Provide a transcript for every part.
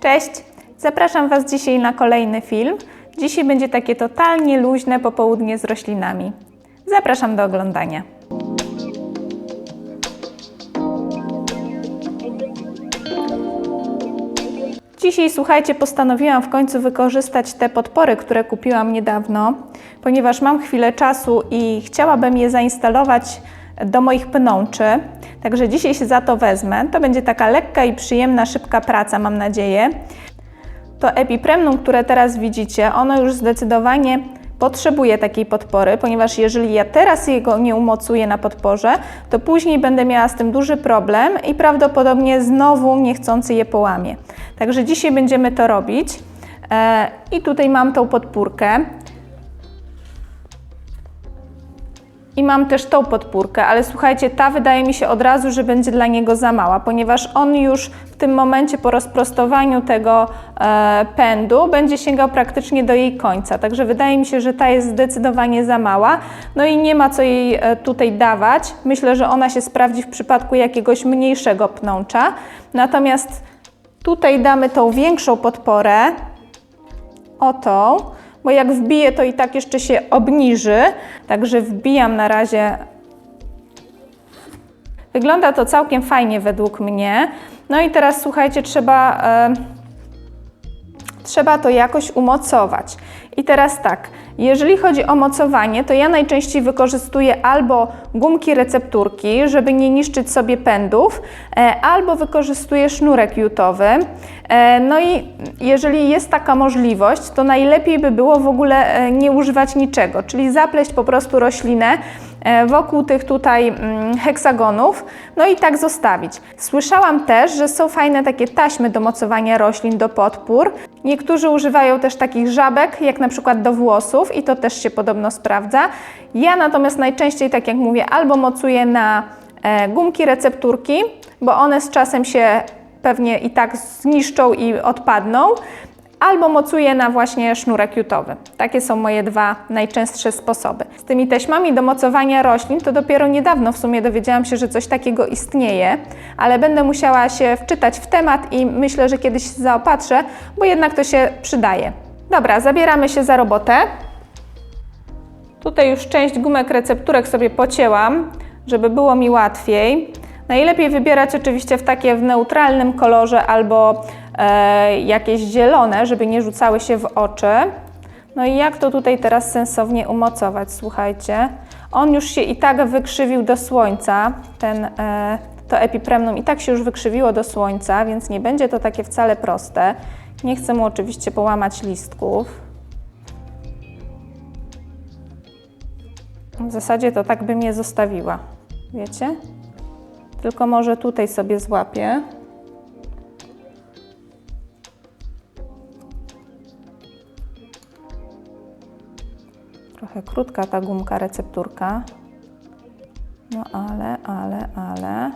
Cześć! Zapraszam Was dzisiaj na kolejny film. Dzisiaj będzie takie totalnie luźne popołudnie z roślinami. Zapraszam do oglądania. Dzisiaj, słuchajcie, postanowiłam w końcu wykorzystać te podpory, które kupiłam niedawno, ponieważ mam chwilę czasu i chciałabym je zainstalować do moich pnączy. Także dzisiaj się za to wezmę. To będzie taka lekka i przyjemna, szybka praca, mam nadzieję. To epipremnum, które teraz widzicie, ono już zdecydowanie potrzebuje takiej podpory, ponieważ jeżeli ja teraz jego nie umocuję na podporze, to później będę miała z tym duży problem i prawdopodobnie znowu niechcący je połamię. Także dzisiaj będziemy to robić. E, I tutaj mam tą podpórkę. I mam też tą podpórkę, ale słuchajcie, ta wydaje mi się od razu, że będzie dla niego za mała, ponieważ on już w tym momencie po rozprostowaniu tego e, pędu będzie sięgał praktycznie do jej końca. Także wydaje mi się, że ta jest zdecydowanie za mała. No i nie ma co jej e, tutaj dawać. Myślę, że ona się sprawdzi w przypadku jakiegoś mniejszego pnącza. Natomiast tutaj damy tą większą podporę, o tą, bo jak wbiję, to i tak jeszcze się obniży. Także wbijam na razie. Wygląda to całkiem fajnie według mnie. No i teraz słuchajcie, trzeba, e, trzeba to jakoś umocować. I teraz tak, jeżeli chodzi o mocowanie, to ja najczęściej wykorzystuję albo gumki recepturki, żeby nie niszczyć sobie pędów, e, albo wykorzystuję sznurek jutowy. E, no i jeżeli jest taka możliwość, to najlepiej by było w ogóle e, nie używać niczego, czyli zapleść po prostu roślinę wokół tych tutaj mm, heksagonów, no i tak zostawić. Słyszałam też, że są fajne takie taśmy do mocowania roślin do podpór. Niektórzy używają też takich żabek, jak na przykład do włosów i to też się podobno sprawdza. Ja natomiast najczęściej, tak jak mówię, albo mocuję na e, gumki recepturki, bo one z czasem się pewnie i tak zniszczą i odpadną, albo mocuję na właśnie sznurek jutowy. Takie są moje dwa najczęstsze sposoby. Z tymi taśmami do mocowania roślin to dopiero niedawno w sumie dowiedziałam się, że coś takiego istnieje, ale będę musiała się wczytać w temat i myślę, że kiedyś zaopatrzę, bo jednak to się przydaje. Dobra, zabieramy się za robotę. Tutaj już część gumek recepturek sobie pocięłam, żeby było mi łatwiej. Najlepiej wybierać oczywiście w takie w neutralnym kolorze albo jakieś zielone, żeby nie rzucały się w oczy. No i jak to tutaj teraz sensownie umocować? Słuchajcie, on już się i tak wykrzywił do słońca, ten, e, to epipremnum i tak się już wykrzywiło do słońca, więc nie będzie to takie wcale proste. Nie chcę mu oczywiście połamać listków. W zasadzie to tak bym je zostawiła, wiecie? Tylko może tutaj sobie złapię. Trochę krótka ta gumka recepturka. No ale, ale, ale.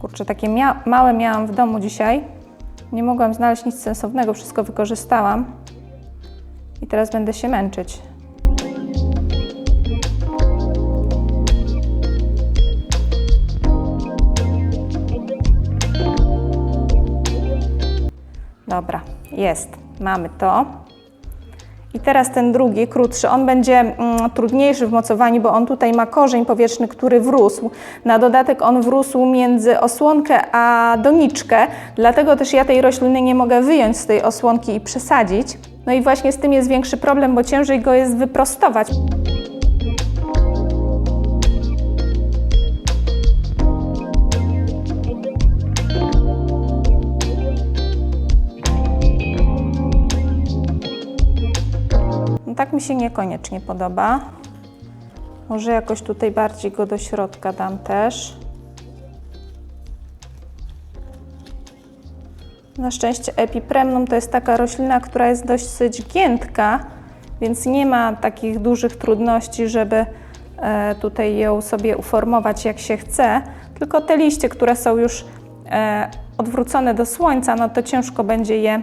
Kurczę, takie mia małe miałam w domu dzisiaj. Nie mogłam znaleźć nic sensownego, wszystko wykorzystałam. I teraz będę się męczyć. Dobra, jest. Mamy to. I teraz ten drugi, krótszy, on będzie mm, trudniejszy w mocowaniu, bo on tutaj ma korzeń powietrzny, który wrósł. Na dodatek on wrósł między osłonkę a doniczkę, dlatego też ja tej rośliny nie mogę wyjąć z tej osłonki i przesadzić. No i właśnie z tym jest większy problem, bo ciężej go jest wyprostować. Tak mi się niekoniecznie podoba. Może jakoś tutaj bardziej go do środka dam też. Na szczęście epipremnum to jest taka roślina, która jest dosyć giętka, więc nie ma takich dużych trudności, żeby e, tutaj ją sobie uformować jak się chce. Tylko te liście, które są już e, odwrócone do słońca, no to ciężko będzie je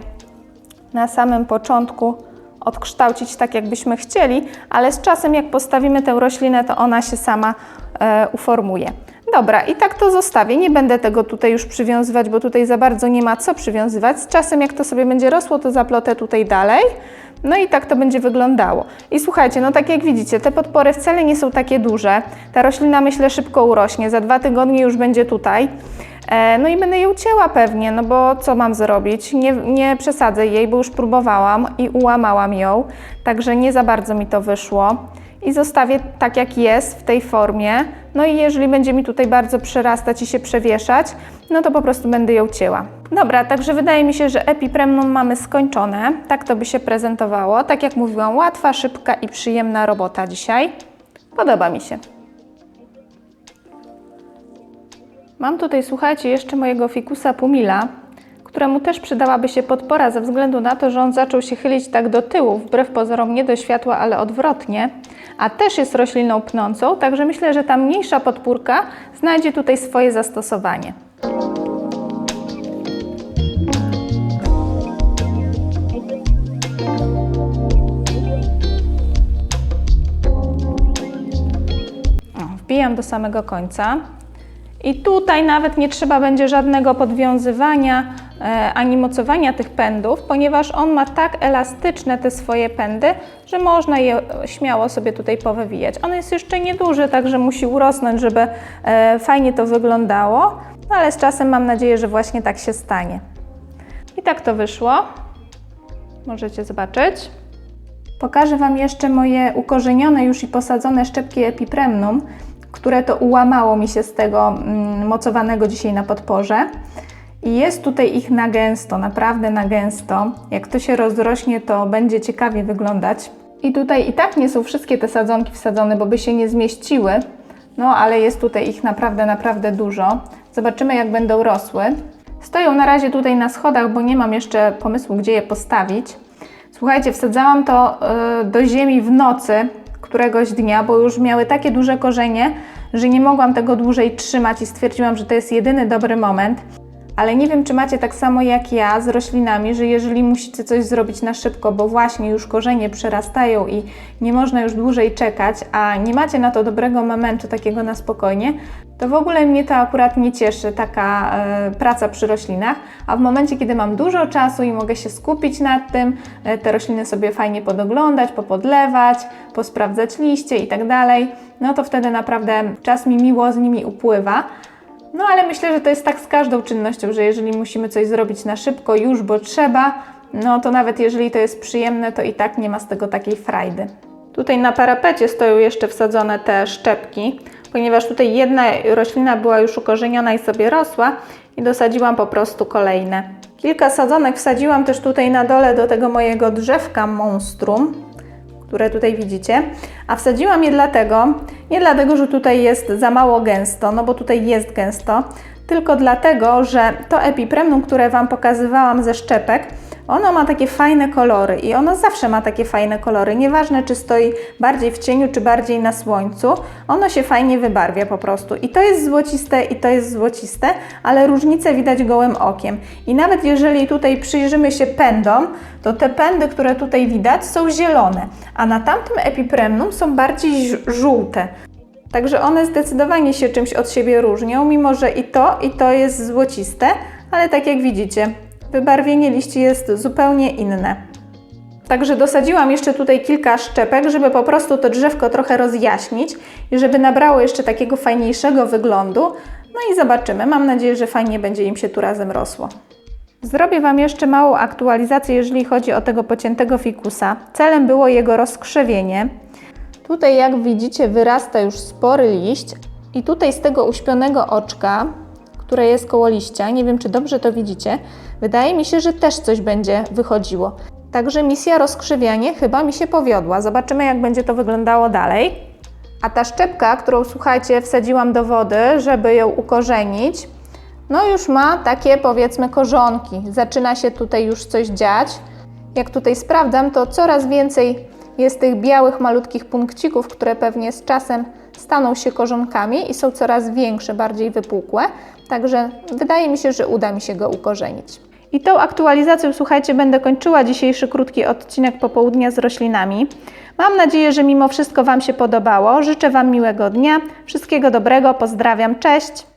na samym początku odkształcić tak, jakbyśmy chcieli, ale z czasem, jak postawimy tę roślinę, to ona się sama e, uformuje. Dobra, i tak to zostawię. Nie będę tego tutaj już przywiązywać, bo tutaj za bardzo nie ma co przywiązywać. Z czasem, jak to sobie będzie rosło, to zaplotę tutaj dalej. No i tak to będzie wyglądało. I słuchajcie, no tak jak widzicie, te podpory wcale nie są takie duże. Ta roślina myślę szybko urośnie, za dwa tygodnie już będzie tutaj. E, no i będę ją cięła pewnie, no bo co mam zrobić? Nie, nie przesadzę jej, bo już próbowałam i ułamałam ją, także nie za bardzo mi to wyszło. I zostawię tak jak jest w tej formie. No i jeżeli będzie mi tutaj bardzo przerastać i się przewieszać, no to po prostu będę ją cięła. Dobra, także wydaje mi się, że epipremnum mamy skończone. Tak to by się prezentowało. Tak jak mówiłam, łatwa, szybka i przyjemna robota dzisiaj. Podoba mi się. Mam tutaj, słuchajcie, jeszcze mojego fikusa pumila, któremu też przydałaby się podpora ze względu na to, że on zaczął się chylić tak do tyłu, wbrew pozorom nie do światła, ale odwrotnie, a też jest rośliną pnącą, także myślę, że ta mniejsza podpórka znajdzie tutaj swoje zastosowanie. Wbijam do samego końca. I tutaj nawet nie trzeba będzie żadnego podwiązywania e, ani mocowania tych pędów, ponieważ on ma tak elastyczne te swoje pędy, że można je śmiało sobie tutaj powywijać. On jest jeszcze nieduży, także musi urosnąć, żeby e, fajnie to wyglądało, no ale z czasem mam nadzieję, że właśnie tak się stanie. I tak to wyszło. Możecie zobaczyć. Pokażę Wam jeszcze moje ukorzenione już i posadzone szczepki epipremnum, które to ułamało mi się z tego mm, mocowanego dzisiaj na podporze. I jest tutaj ich na gęsto, naprawdę na gęsto. Jak to się rozrośnie, to będzie ciekawie wyglądać. I tutaj i tak nie są wszystkie te sadzonki wsadzone, bo by się nie zmieściły. No, ale jest tutaj ich naprawdę, naprawdę dużo. Zobaczymy, jak będą rosły. Stoją na razie tutaj na schodach, bo nie mam jeszcze pomysłu, gdzie je postawić. Słuchajcie, wsadzałam to y, do ziemi w nocy któregoś dnia, bo już miały takie duże korzenie, że nie mogłam tego dłużej trzymać i stwierdziłam, że to jest jedyny dobry moment. Ale nie wiem, czy macie tak samo jak ja z roślinami, że jeżeli musicie coś zrobić na szybko, bo właśnie już korzenie przerastają i nie można już dłużej czekać, a nie macie na to dobrego momentu, takiego na spokojnie, to w ogóle mnie to akurat nie cieszy, taka e, praca przy roślinach. A w momencie, kiedy mam dużo czasu i mogę się skupić nad tym, e, te rośliny sobie fajnie podoglądać, popodlewać, posprawdzać liście i tak dalej, no to wtedy naprawdę czas mi miło z nimi upływa. No ale myślę, że to jest tak z każdą czynnością, że jeżeli musimy coś zrobić na szybko, już bo trzeba, no to nawet jeżeli to jest przyjemne, to i tak nie ma z tego takiej frajdy. Tutaj na parapecie stoją jeszcze wsadzone te szczepki, ponieważ tutaj jedna roślina była już ukorzeniona i sobie rosła i dosadziłam po prostu kolejne. Kilka sadzonek wsadziłam też tutaj na dole do tego mojego drzewka monstrum, które tutaj widzicie. A wsadziłam je dlatego, nie dlatego, że tutaj jest za mało gęsto, no bo tutaj jest gęsto, tylko dlatego, że to epipremnum, które Wam pokazywałam ze szczepek, ono ma takie fajne kolory i ono zawsze ma takie fajne kolory. Nieważne, czy stoi bardziej w cieniu, czy bardziej na słońcu, ono się fajnie wybarwia po prostu. I to jest złociste, i to jest złociste, ale różnice widać gołym okiem. I nawet jeżeli tutaj przyjrzymy się pędom, to te pędy, które tutaj widać, są zielone, a na tamtym epipremnum są bardziej żółte. Także one zdecydowanie się czymś od siebie różnią, mimo że i to, i to jest złociste, ale tak jak widzicie, wybarwienie liści jest zupełnie inne. Także dosadziłam jeszcze tutaj kilka szczepek, żeby po prostu to drzewko trochę rozjaśnić i żeby nabrało jeszcze takiego fajniejszego wyglądu. No i zobaczymy. Mam nadzieję, że fajnie będzie im się tu razem rosło. Zrobię Wam jeszcze małą aktualizację, jeżeli chodzi o tego pociętego fikusa. Celem było jego rozkrzewienie. Tutaj, jak widzicie, wyrasta już spory liść i tutaj z tego uśpionego oczka, które jest koło liścia, nie wiem, czy dobrze to widzicie, wydaje mi się, że też coś będzie wychodziło. Także misja rozkrzewianie chyba mi się powiodła. Zobaczymy, jak będzie to wyglądało dalej. A ta szczepka, którą słuchajcie, wsadziłam do wody, żeby ją ukorzenić, no już ma takie powiedzmy korzonki. Zaczyna się tutaj już coś dziać. Jak tutaj sprawdzam, to coraz więcej jest tych białych, malutkich punkcików, które pewnie z czasem staną się korzonkami i są coraz większe, bardziej wypukłe. Także wydaje mi się, że uda mi się go ukorzenić. I tą aktualizacją, słuchajcie, będę kończyła dzisiejszy krótki odcinek popołudnia z roślinami. Mam nadzieję, że mimo wszystko Wam się podobało. Życzę Wam miłego dnia, wszystkiego dobrego, pozdrawiam, cześć!